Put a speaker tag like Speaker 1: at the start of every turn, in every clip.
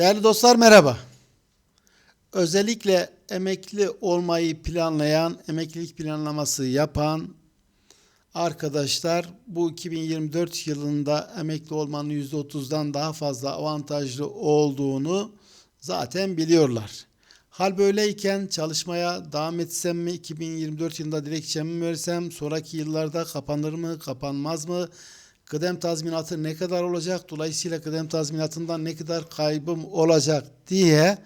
Speaker 1: Değerli dostlar merhaba. Özellikle emekli olmayı planlayan, emeklilik planlaması yapan arkadaşlar bu 2024 yılında emekli olmanın %30'dan daha fazla avantajlı olduğunu zaten biliyorlar. Hal böyleyken çalışmaya devam etsem mi, 2024 yılında dilekçemi mi versem, sonraki yıllarda kapanır mı, kapanmaz mı, kıdem tazminatı ne kadar olacak, dolayısıyla kıdem tazminatından ne kadar kaybım olacak diye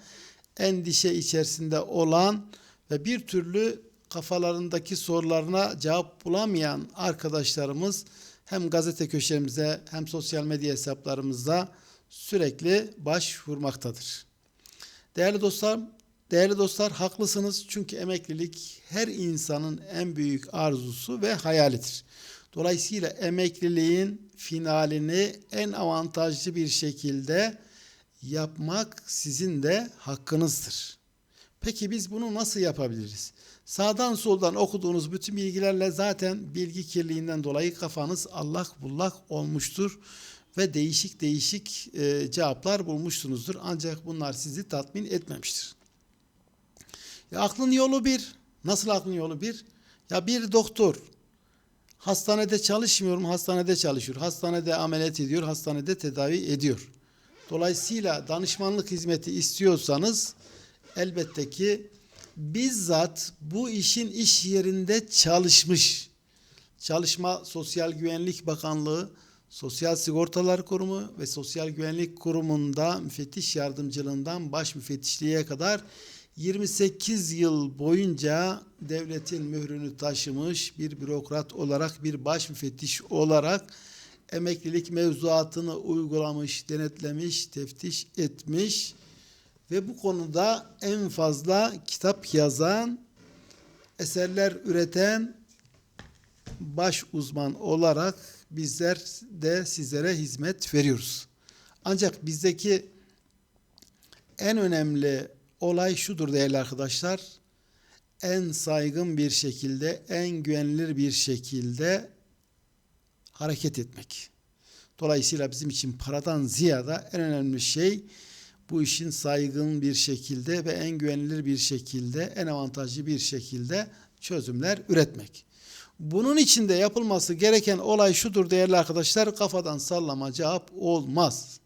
Speaker 1: endişe içerisinde olan ve bir türlü kafalarındaki sorularına cevap bulamayan arkadaşlarımız hem gazete köşemize hem sosyal medya hesaplarımızda sürekli başvurmaktadır. Değerli dostlar, değerli dostlar haklısınız çünkü emeklilik her insanın en büyük arzusu ve hayalidir. Dolayısıyla emekliliğin finalini en avantajlı bir şekilde yapmak sizin de hakkınızdır. Peki biz bunu nasıl yapabiliriz? Sağdan soldan okuduğunuz bütün bilgilerle zaten bilgi kirliliğinden dolayı kafanız allak bullak olmuştur ve değişik değişik e, cevaplar bulmuşsunuzdur. Ancak bunlar sizi tatmin etmemiştir. Ya aklın yolu bir. Nasıl aklın yolu bir? Ya bir doktor hastanede çalışmıyorum, hastanede çalışıyor. Hastanede ameliyat ediyor, hastanede tedavi ediyor. Dolayısıyla danışmanlık hizmeti istiyorsanız elbette ki bizzat bu işin iş yerinde çalışmış. Çalışma Sosyal Güvenlik Bakanlığı, Sosyal Sigortalar Kurumu ve Sosyal Güvenlik Kurumu'nda müfettiş yardımcılığından baş müfettişliğe kadar 28 yıl boyunca devletin mührünü taşımış bir bürokrat olarak, bir baş müfettiş olarak emeklilik mevzuatını uygulamış, denetlemiş, teftiş etmiş ve bu konuda en fazla kitap yazan, eserler üreten baş uzman olarak bizler de sizlere hizmet veriyoruz. Ancak bizdeki en önemli olay şudur değerli arkadaşlar. En saygın bir şekilde, en güvenilir bir şekilde hareket etmek. Dolayısıyla bizim için paradan ziyade en önemli şey bu işin saygın bir şekilde ve en güvenilir bir şekilde, en avantajlı bir şekilde çözümler üretmek. Bunun için de yapılması gereken olay şudur değerli arkadaşlar, kafadan sallama cevap olmaz.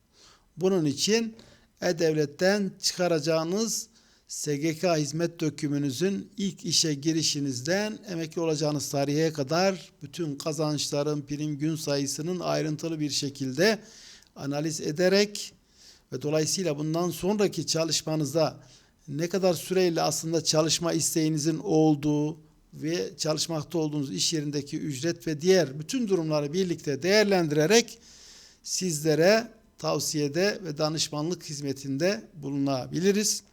Speaker 1: Bunun için E-Devlet'ten çıkaracağınız SGK hizmet dökümünüzün ilk işe girişinizden emekli olacağınız tarihe kadar bütün kazançların, prim gün sayısının ayrıntılı bir şekilde analiz ederek ve dolayısıyla bundan sonraki çalışmanızda ne kadar süreyle aslında çalışma isteğinizin olduğu ve çalışmakta olduğunuz iş yerindeki ücret ve diğer bütün durumları birlikte değerlendirerek sizlere tavsiyede ve danışmanlık hizmetinde bulunabiliriz.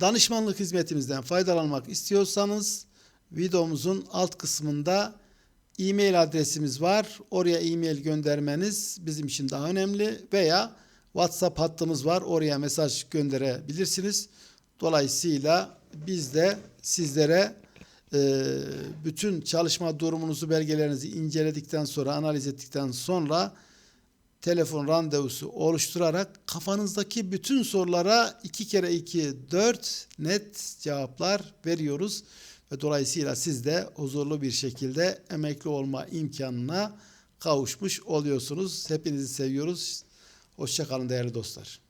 Speaker 1: Danışmanlık hizmetimizden faydalanmak istiyorsanız videomuzun alt kısmında e-mail adresimiz var. Oraya e-mail göndermeniz bizim için daha önemli veya WhatsApp hattımız var. Oraya mesaj gönderebilirsiniz. Dolayısıyla biz de sizlere e, bütün çalışma durumunuzu, belgelerinizi inceledikten sonra, analiz ettikten sonra telefon randevusu oluşturarak kafanızdaki bütün sorulara iki kere iki dört net cevaplar veriyoruz. Ve dolayısıyla siz de huzurlu bir şekilde emekli olma imkanına kavuşmuş oluyorsunuz. Hepinizi seviyoruz. Hoşçakalın değerli dostlar.